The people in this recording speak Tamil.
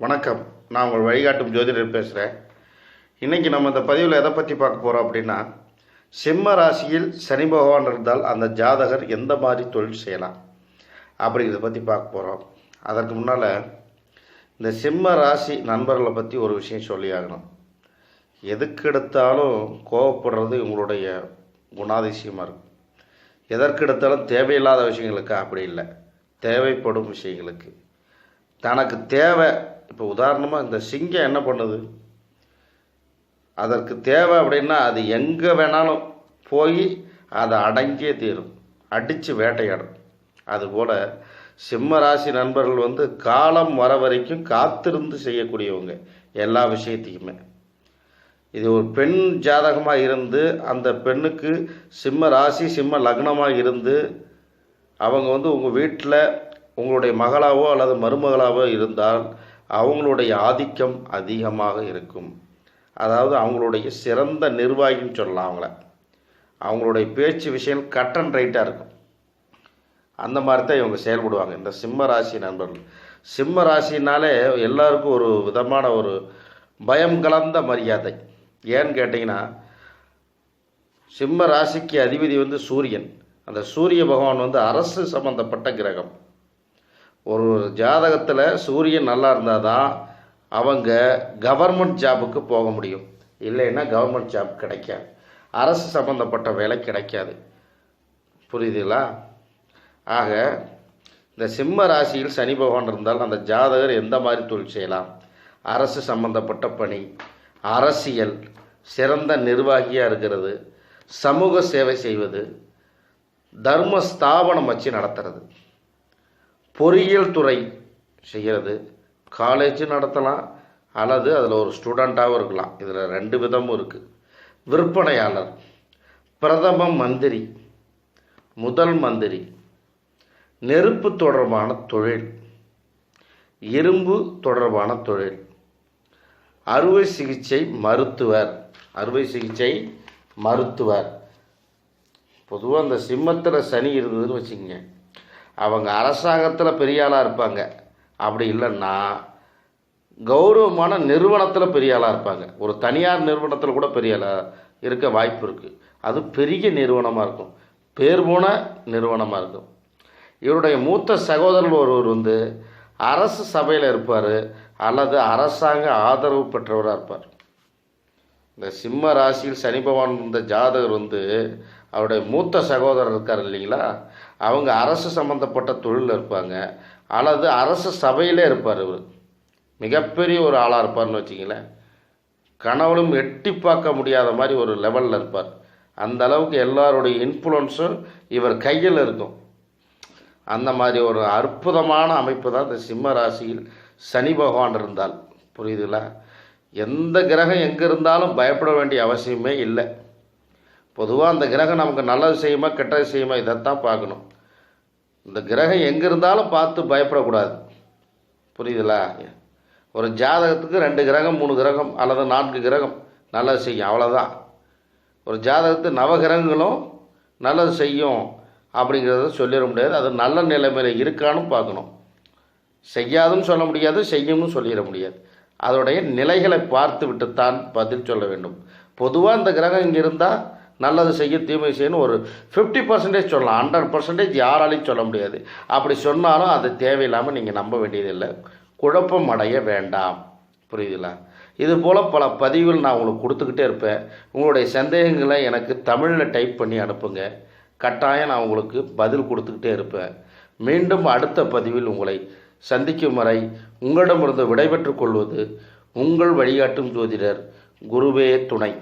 வணக்கம். நான் உங்கள் வழிகாட்டும் ஜோதிடர் பேசுகிறேன் இன்றைக்கி நம்ம இந்த பதிவில் எதை பற்றி பார்க்க போகிறோம் அப்படின்னா சிம்ம ராசியில் சனி பகவான் இருந்தால் அந்த ஜாதகர் எந்த மாதிரி தொழில் செய்யலாம்? அப்படிங்கிறத பற்றி பார்க்க போகிறோம் அதற்கு முன்னால் இந்த சிம்ம ராசி நண்பர்களை பற்றி ஒரு விஷயம் சொல்லி ஆகணும். எதுக்கு எடுத்தாலும் கோவப்படுறது உங்களுடைய குணாதிசயமாக இருக்கும். எதற்கு எடுத்தாலும் தேவையில்லாத விஷயங்களுக்கு அப்படி இல்லை. தேவைப்படும் விஷயங்களுக்கு. தனக்கு தேவை இப்போ உதாரணமாக இந்த சிங்கம் என்ன பண்ணுது? அதற்கு தேவை அப்படின்னா அது எங்கே வேணாலும் போய் அதை அடங்கியே தீரும். அடித்து வேட்டையாடும். அதுபோல் சிம்ம ராசி நண்பர்கள் வந்து காலம் வர வரைக்கும் காத்திருந்து செய்யக்கூடியவங்க எல்லா விஷயத்தையுமே. இது ஒரு பெண் ஜாதகமாக இருந்து அந்த பெண்ணுக்கு சிம்ம ராசி சிம்ம லக்னமாக இருந்து அவங்க வந்து உங்கள் வீட்டில் உங்களுடைய மகளாவோ அல்லது மருமகளாவோ இருந்தால் அவங்களுடைய ஆதிக்கம் அதிகமாக இருக்கும். அதாவது அவங்களுடைய சிறந்த நிர்வாகின்னு சொல்லலாம் அவங்கள. அவங்களுடைய பேச்சு விஷயம் கட் அண்ட் ரைட்டாக இருக்கும். அந்த மாதிரி தான் இவங்க செயல்படுவாங்க. இந்த சிம்ம ராசி நண்பர்கள். சிம்ம ராசினாலே எல்லாருக்கும் ஒரு விதமான ஒரு பயம் கலந்த மரியாதை. ஏன்னு கேட்டிங்கன்னா சிம்ம ராசிக்கு அதிபதி வந்து சூரியன். அந்த சூரிய பகவான் வந்து அரசு சம்பந்தப்பட்ட கிரகம். ஒரு ஜாதகத்தில் சூரியன் நல்லா இருந்தால் தான் அவங்க கவர்மெண்ட் ஜாபுக்கு போக முடியும். இல்லைன்னா கவர்மெண்ட் ஜாப் கிடைக்காது. அரசு சம்மந்தப்பட்ட வேலை கிடைக்காது. புரியுதுங்களா? ஆக இந்த சிம்ம ராசியில் சனி பகவான் இருந்தால் அந்த ஜாதகர் எந்த மாதிரி தொழில் செய்யலாம்? அரசு சம்பந்தப்பட்ட பணி அரசியல் சிறந்த நிர்வாகியாக இருக்கிறது சமூக சேவை செய்வது தர்ம ஸ்தாபனம் வச்சு நடத்துறது. பொறியியல் துறை செய்கிறது. காலேஜ் நடத்தலாம் அல்லது அதில் ஒரு ஸ்டூடெண்ட்டாகவும் இருக்கலாம். இதில் ரெண்டு விதமும் இருக்குது விற்பனையாளர் பிரதம மந்திரி முதல் மந்திரி நெருப்பு தொடர்பான தொழில் இரும்பு தொடர்பான தொழில் அறுவை சிகிச்சை மருத்துவர் அறுவை சிகிச்சை மருத்துவர். பொதுவாக அந்த சிம்மத்தில் சனி இருந்ததுன்னு வச்சுக்கோங்க. அவங்க அரசாங்கத்தில் பெரிய ஆளாக இருப்பாங்க. அப்படி இல்லைன்னா கௌரவமான நிறுவனத்தில் பெரிய ஆளாக இருப்பாங்க. ஒரு தனியார் நிறுவனத்தில் கூட பெரிய ஆளாக இருக்க வாய்ப்பு இருக்குது அது பெரிய நிறுவனமாக இருக்கும். பேர் போன நிறுவனமாக இருக்கும். இவருடைய மூத்த சகோதரர் ஒருவர் வந்து அரசு சபையில் இருப்பார். அல்லது அரசாங்க ஆதரவு பெற்றவராக இருப்பார். இந்த சிம்ம ராசியில் சனி பகவான் இருந்த ஜாதகர் வந்து அவருடைய மூத்த சகோதரர் இருக்கார் இல்லைங்களா? அவங்க அரசு சம்மந்தப்பட்ட தொழிலில் இருப்பாங்க. அல்லது அரசு சபையிலே இருப்பார் இவர். மிகப்பெரிய ஒரு ஆளாக இருப்பார்னு வச்சிங்களேன் கனவுலும் எட்டி பார்க்க முடியாத மாதிரி ஒரு லெவலில் இருப்பார். அந்த அளவுக்கு எல்லாருடைய இன்ஃப்ளூன்ஸும் இவர் கையில் இருக்கும். அந்த மாதிரி ஒரு அற்புதமான அமைப்பு தான் இந்த சிம்ம ராசியில் சனி பகவான் இருந்தால். புரியுதுங்களா? எந்த கிரகம் எங்கே இருந்தாலும் பயப்பட வேண்டிய அவசியமே இல்லை. பொதுவாக அந்த கிரகம் நமக்கு நல்லது செய்யுமா கெட்டது செய்யுமா இதைத்தான் பார்க்கணும். இந்த கிரகம் எங்கே இருந்தாலும் பார்த்து பயப்படக்கூடாது. புரியுதுலா? ஒரு ஜாதகத்துக்கு ரெண்டு கிரகம் மூணு கிரகம் அல்லது நான்கு கிரகம் நல்லது செய்யும் அவ்வளோதான் ஒரு ஜாதகத்து நவகிரகங்களும் நல்லது செய்யும் அப்படிங்கிறத சொல்லிட முடியாது. அது நல்ல நிலைமையில் இருக்கான்னு பார்க்கணும். செய்யாதுன்னு சொல்ல முடியாது செய்யும்னு சொல்லிட முடியாது. அதோடைய நிலைகளை பார்த்து விட்டுத்தான் பதில் சொல்ல வேண்டும். பொதுவாக இந்த கிரகம் இங்கே இருந்தால் நல்லது செய்ய தீமை செய்யணும் ஒரு ஃபிஃப்டி பர்சன்டேஜ் சொல்லலாம். ஹண்ட்ரட் பர்சன்டேஜ் யாராலையும் சொல்ல முடியாது. அப்படி சொன்னாலும் அது தேவையில்லாமல் நீங்கள் நம்ப வேண்டியதில்லை. குழப்பம் அடைய வேண்டாம். புரியுதுங்களா? இது போல் பல பதிவுகள் நான் உங்களுக்கு கொடுத்துக்கிட்டே இருப்பேன். உங்களுடைய சந்தேகங்களை எனக்கு தமிழில் டைப் பண்ணி அனுப்புங்க. கட்டாயம் நான் உங்களுக்கு பதில் கொடுத்துக்கிட்டே இருப்பேன். மீண்டும் அடுத்த பதிவில் உங்களை சந்திக்கும் வரை உங்களிடமிருந்து விடைபெற்றுக் கொள்வது உங்கள் வழிகாட்டும் ஜோதிடர் குருவே துணை.